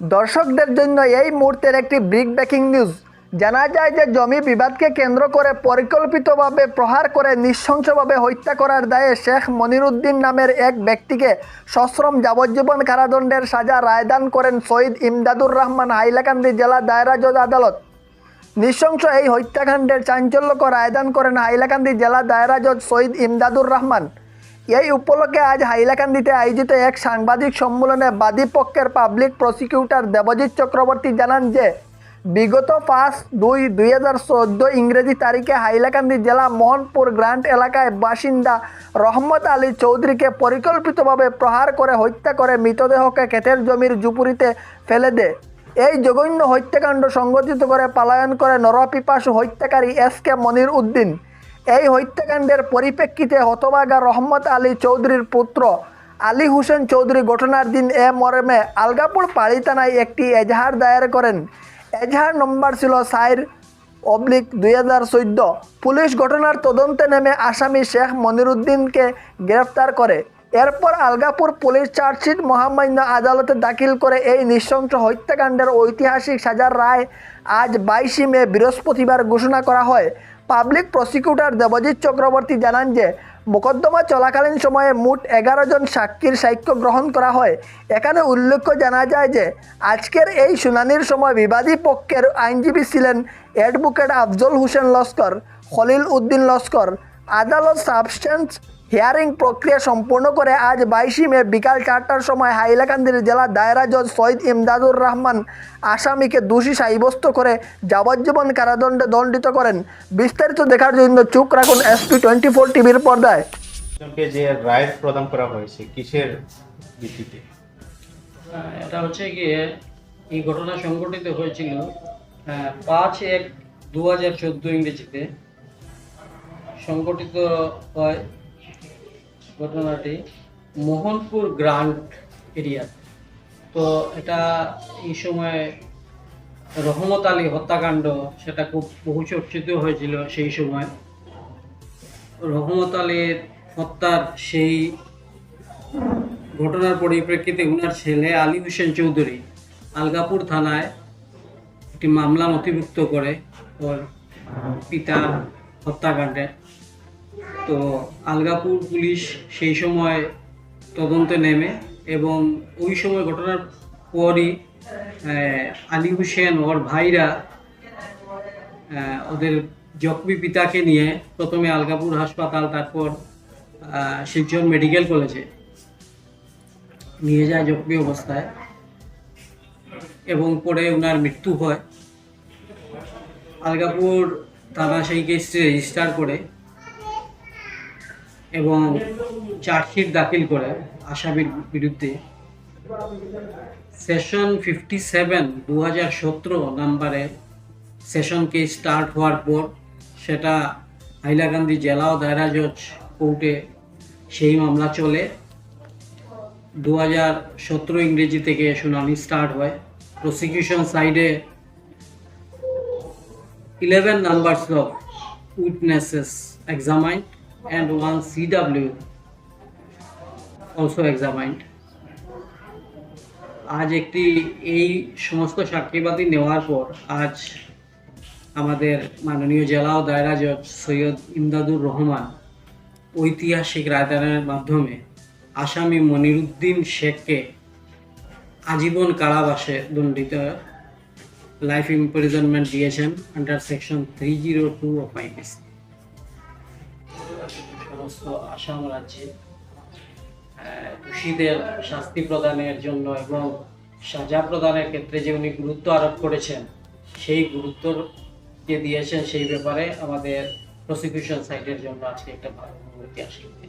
দর্শকদের জন্য এই মুহূর্তের একটি ব্রিক ব্রেকিং নিউজ জানা যায় যে জমি বিবাদকে কেন্দ্র করে পরিকল্পিতভাবে প্রহার করে নৃশংসভাবে হত্যা করার দায়ে শেখ মনিরুদ্দিন নামের এক ব্যক্তিকে সশ্রম যাবজ্জীবন কারাদণ্ডের সাজা রায়দান করেন শহীদ ইমদাদুর রহমান হাইলাকান্দি জেলা দায়রা জজ আদালত। নৃশংস এই হত্যাকাণ্ডের চাঞ্চল্যকর আয়দান করেন হাইলাকান্দি জেলা দায়রা জজ শহীদ ইমদাদুর রহমান। এই উপলক্ষে আজ হাইলাকান্দিতে আয়োজিত এক সাংবাদিক সম্মেলনে বাদী পক্ষের পাবলিক প্রসিকিউটর দেবজিৎ চক্রবর্তী জানান যে, বিগত পাঁচ দুই দুই হাজার চোদ্দ ইংরেজি তারিখে হাইলাকান্দি জেলা মোহনপুর গ্রান্ট এলাকায় বাসিন্দা রহমত আলী চৌধুরীকে পরিকল্পিতভাবে প্রহার করে হত্যা করে মৃতদেহকে ক্ষেতের জমির জুপুরিতে ফেলে দেয়। এই জঘন্য হত্যাকাণ্ড সংগঠিত করে পালায়ন করে নরপিপাসু হত্যাকারী এস কে মনির উদ্দিন। এই হত্যাকাণ্ডের পরিপ্রেক্ষিতে হতবাগা রহমত আলী চৌধুরীর পুত্র আলী হোসেন চৌধুরী ঘটনার দিন এ মর্মে আলগাপুর পাড়ি থানায় একটি এজাহার দায়ের করেন। এজাহার নম্বর ছিল সাইর অবলিক দুই হাজার চোদ্দ। পুলিশ ঘটনার তদন্তে নেমে আসামি শেখ মনিরুদ্দিনকে গ্রেফতার করে। এরপর আলগাপুর পুলিশ চার্জশিট মহামান্য আদালতে দাখিল করে এই নৃশংস হত্যাকাণ্ডের ঐতিহাসিক সাজার রায় আজ বাইশে মে বৃহস্পতিবার ঘোষণা করা হয়। পাবলিক প্রসিকিউটর দেবজিৎ চক্রবর্তী জানান যে, মোকদ্দমা চলাকালীন সময়ে মোট এগারো জন সাক্ষীর সাক্ষ্য গ্রহণ করা হয়। এখানে উল্লেখ্য জানা যায় যে, আজকের এই শুনানির সময় বিবাদী পক্ষের আইনজীবী ছিলেন অ্যাডভোকেট আফজল হোসেন লস্কর, খলিল উদ্দিন লস্কর, আদালত সাবস্টেন্স হিয়ারিং প্রক্রিয়া সম্পূর্ণ করে আজ বাইশে মে বিকাল চারটার সময় হাইলাকান্দির জেলা দায়রা জজ সৈয়দ ইমদাদুর রহমান আসামিকে দোষী সাব্যস্ত করে যাবজ্জীবন কারাদণ্ডে দণ্ডিত করেন। বিস্তারিত দেখার জন্য চুপ রাখুন এসপি টোয়েন্টি ফোর টিভির পর্দায়। জনকে যে রায় প্রদান করা হয়েছে কিসের ভিত্তিতে? এটা হচ্ছে গিয়ে এই ঘটনা সংঘটিত হয়েছিল পাঁচ এক দু হাজার চোদ্দ ইংরেজিতে। সংঘটিত হয় ঘটনাটি মোহনপুর গ্রান্ট এরিয়া। তো এটা এই সময় রহমত আলী হত্যাকাণ্ড সেটা খুব বহুচর্চিত হয়েছিল সেই সময়। রহমত আলীর হত্যার সেই ঘটনার পরিপ্রেক্ষিতে উনার ছেলে আলী হোসেন চৌধুরী আলগাপুর থানায় একটি মামলা নথিভুক্ত করে ওর পিতা হত্যাকাণ্ডে। তো আলগাপুর পুলিশ সেই সময় তদন্তে নেমে এবং ওই সময় ঘটনার পরই আলী হোসেন ওর ভাইরা ওদের জখমি পিতাকে নিয়ে প্রথমে আলগাপুর হাসপাতাল, তারপর শিলচর মেডিকেল কলেজে নিয়ে যায় জখমি অবস্থায় এবং পরে ওনার মৃত্যু হয়। আলগাপুর থানা সেই কেসটি রেজিস্টার করে। এবং চার্জশিট দাখিল করে আসামির বিরুদ্ধে সেশন ফিফটি সেভেন দু হাজার সতেরো নাম্বারে সেশনকে স্টার্ট হওয়ার পর সেটা হাইলাকান্দি জেলা ও দায়রা জজ কোর্টে সেই মামলা চলে। দু হাজার সতেরো ইংরেজি থেকে শুনানি স্টার্ট হয়। প্রসিকিউশন সাইডে eleven numbers of witnesses examined. One C W also examined আজ একটি এই সমস্ত সাক্ষীবাদী নেওয়ার পর আজ আমাদের মাননীয় জেলা ও দায়রা জজ সৈয়দ ইমদাদুর রহমান ঐতিহাসিক রায়দানের মাধ্যমে আসামি মনিরুদ্দিন শেখকে আজীবন কারাবাসে দণ্ডিত লাইফ ইমপ্রিজনমেন্ট দিয়েছেন under section three zero two of IPC সমস্ত আসাম রাজ্যে দোষীদের শাস্তি প্রদানের জন্য এবং সাজা প্রদানের ক্ষেত্রে যে উনি গুরুত্ব আরোপ করেছেন, সেই গুরুত্ব যে দিয়েছেন, সেই ব্যাপারে আমাদের প্রসিকিউশন সাইটের জন্য আজকে একটা ভালো অনুভূতি আসলে।